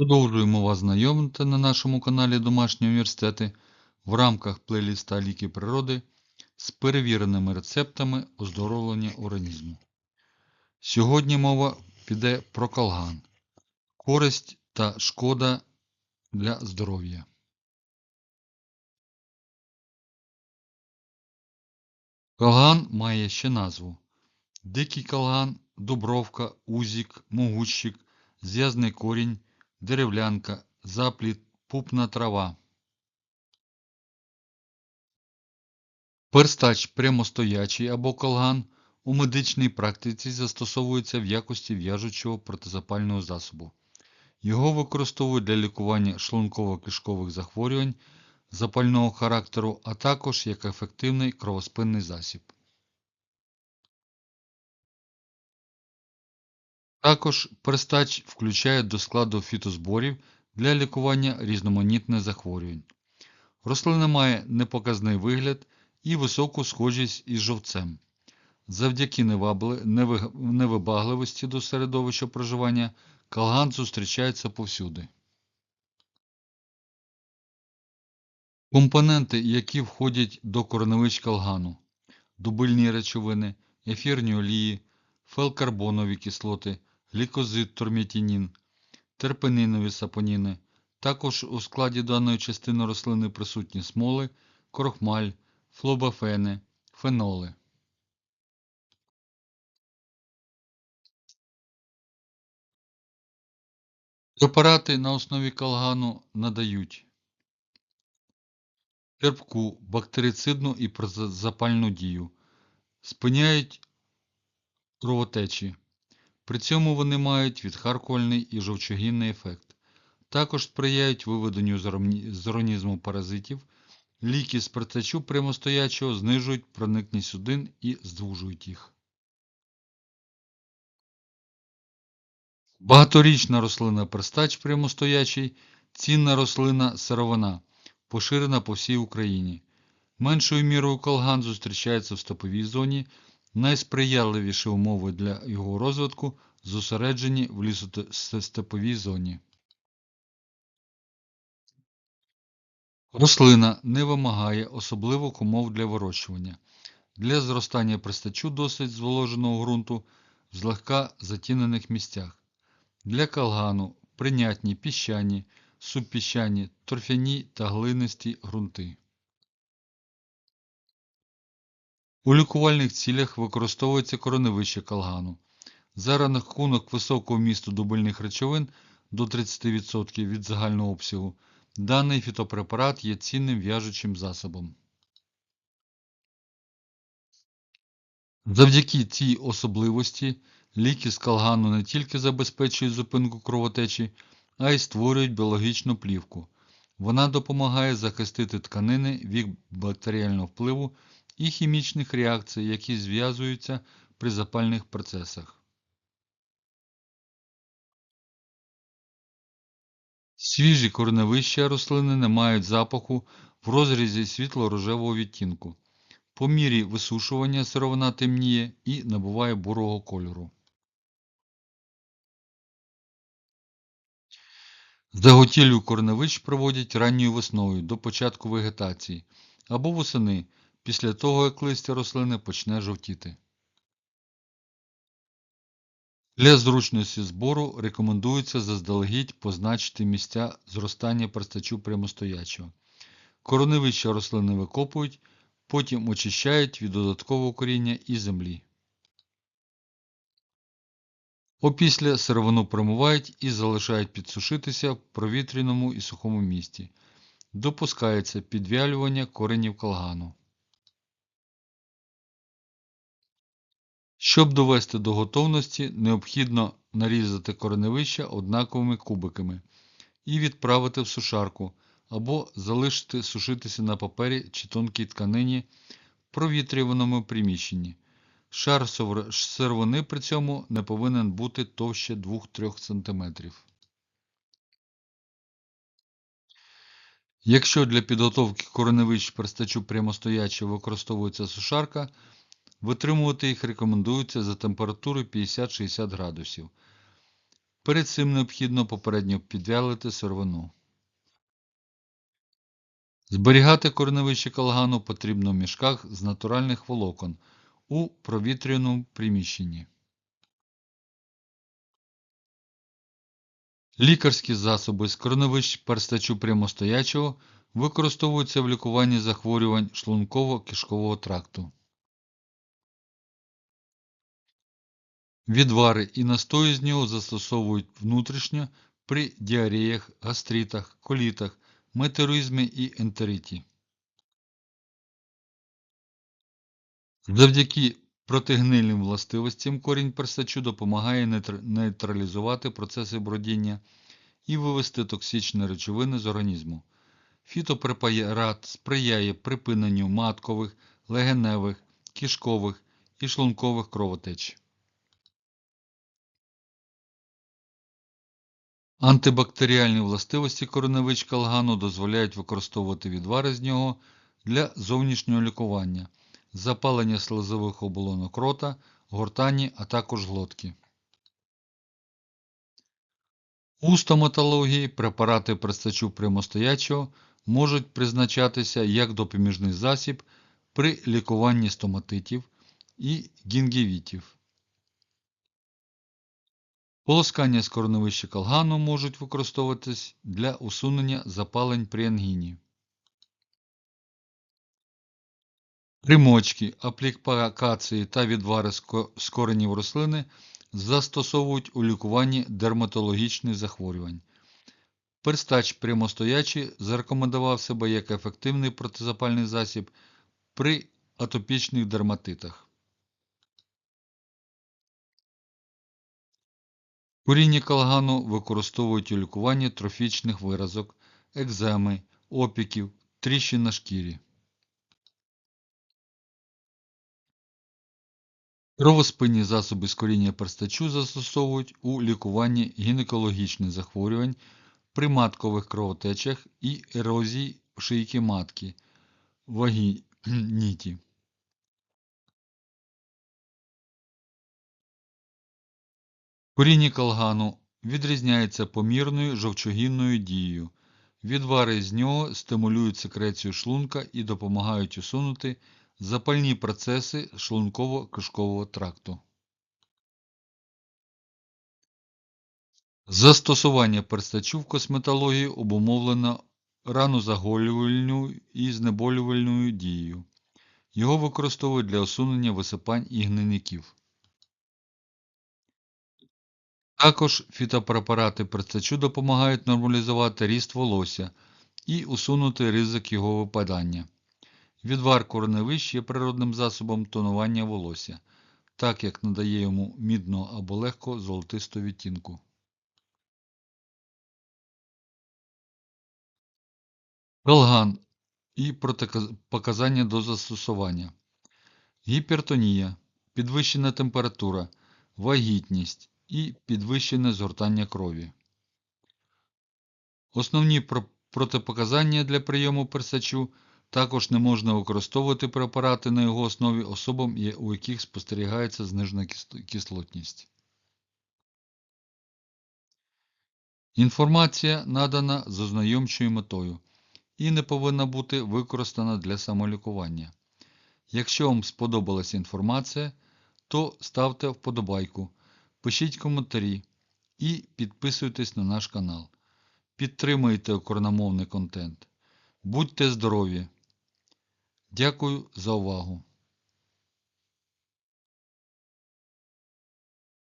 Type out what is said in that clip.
Продовжуємо вас знайомити на нашому каналі Домашні університети в рамках плейліста Ліки природи з перевіреними рецептами оздоровлення організму. Сьогодні мова піде про калган. Користь та шкода для здоров'я. Калган має ще назву Дикий калган, дубровка, узік, могущик, зв'язний корінь, деревлянка, запліт, пупна трава. Перстач прямостоячий або калган у медичній практиці застосовується в якості в'яжучого протизапального засобу. Його використовують для лікування шлунково-кишкових захворювань запального характеру, а також як ефективний кровоспинний засіб. Також перстач включає до складу фітозборів для лікування різноманітних захворювань. Рослина має непоказний вигляд і високу схожість із жовцем. Завдяки невибагливості до середовища проживання калган зустрічається повсюди. Компоненти, які входять до кореневищ калгану – дубильні речовини, ефірні олії, фелкарбонові кислоти, глікозид тормітінін, терпенинові сапоніни. Також у складі даної частини рослини присутні смоли, крохмаль, флобафени, феноли. Препарати на основі калгану надають терпку, бактерицидну і протизапальну дію, спиняють кровотечі. При цьому вони мають відхаркувальний і жовчогінний ефект. Також сприяють виведенню з організму паразитів. Ліки з працячу прямостоячого знижують проникність судин і звужують їх. Багаторічна рослина перстач прямостоячий – цінна рослина сировина, поширена по всій Україні. Меншою мірою калган зустрічається в степовій зоні, найсприятливіші умови для його розвитку зосереджені в лісостеповій зоні. Рослина не вимагає особливих умов для вирощування. Для зростання пристачу досить зволоженого ґрунту в злегка затінених місцях. Для калгану прийнятні піщані, субпіщані, торфяні та глинисті ґрунти. У лікувальних цілях використовується кореневище калгану. За рахунок високого вмісту дубильних речовин до 30% від загального обсягу, даний фітопрепарат є цінним в'яжучим засобом. Завдяки цій особливості ліки з калгану не тільки забезпечують зупинку кровотечі, а й створюють біологічну плівку. Вона допомагає захистити тканини від бактеріального впливу і хімічних реакцій, які зв'язуються при запальних процесах. Свіжі кореневища рослини не мають запаху в розрізі світло-рожевого відтінку. По мірі висушування сировина темніє і набуває бурого кольору. Заготівлю кореневищ проводять ранньою весною до початку вегетації або восени після того, як листя рослини почне жовтіти. Для зручності збору рекомендується заздалегідь позначити місця зростання перстачу прямостоячого. Кореневища рослини викопують, потім очищають від додаткового коріння і землі. Опісля сировину промивають і залишають підсушитися в провітряному і сухому місці. Допускається підвялювання коренів калгану. Щоб довести до готовності, необхідно нарізати кореневища однаковими кубиками і відправити в сушарку або залишити сушитися на папері чи тонкій тканині в провітрюваному приміщенні. Шар сировини при цьому не повинен бути товще 2-3 см. Якщо для підготовки кореневищ перстачу прямостоячого використовується сушарка, витримувати їх рекомендується за температурою 50-60 градусів. Перед цим необхідно попередньо підвялити сировину. Зберігати кореневище калгану потрібно в мішках з натуральних волокон у провітряному приміщенні. Лікарські засоби з кореневищ перстачу прямостоячого використовуються в лікуванні захворювань шлунково-кишкового тракту. Відвари і настої з нього застосовують внутрішньо при діареях, гастритах, колітах, метеоризмі і ентериті. Завдяки протигнильним властивостям корінь персачу допомагає нейтралізувати процеси бродіння і вивести токсичні речовини з організму. Фітопрепарат сприяє припиненню маткових, легеневих, кишкових і шлункових кровотеч. Антибактеріальні властивості кореневич калгану дозволяють використовувати відвари з нього для зовнішнього лікування, запалення слизових оболонок рота, гортані, а також глотки. У стоматології препарати престачу прямостоячого можуть призначатися як допоміжний засіб при лікуванні стоматитів і гінгівітів. Полоскання з кореневища калгану можуть використовуватись для усунення запалень при ангіні. Примочки, аплікації та відвари з коренів рослини застосовують у лікуванні дерматологічних захворювань. Перстач прямостоячий зарекомендував себе як ефективний протизапальний засіб при атопічних дерматитах. Коріння калгану використовують у лікуванні трофічних виразок, екземи, опіків, тріщин на шкірі. Кровоспинні засоби з коріння перстачу застосовують у лікуванні гінекологічних захворювань при маткових кровотечах і ерозії шийки матки, вагініті. Коріння калгану відрізняється помірною жовчогінною дією. Відвари з нього стимулюють секрецію шлунка і допомагають усунути запальні процеси шлунково-кишкового тракту. Застосування перстачу в косметології обумовлено ранозаголювальною і знеболювальною дією. Його використовують для усунення висипань і гнойників. Також фітопрепарати перстачу допомагають нормалізувати ріст волосся і усунути ризик його випадання. Відвар кореневищ є природним засобом тонування волосся, так як надає йому мідного або легко золотистого відтінку. Калган і протипоказання до застосування. Гіпертонія, підвищена температура, вагітність і підвищене згортання крові. Основні протипоказання для прийому персачу також не можна використовувати препарати на його основі особам, у яких спостерігається знижена кислотність. Інформація надана з ознайомчою метою і не повинна бути використана для самолікування. Якщо вам сподобалася інформація, то ставте вподобайку, пишіть коментарі і підписуйтесь на наш канал. Підтримуйте україномовний контент. Будьте здорові! Дякую за увагу!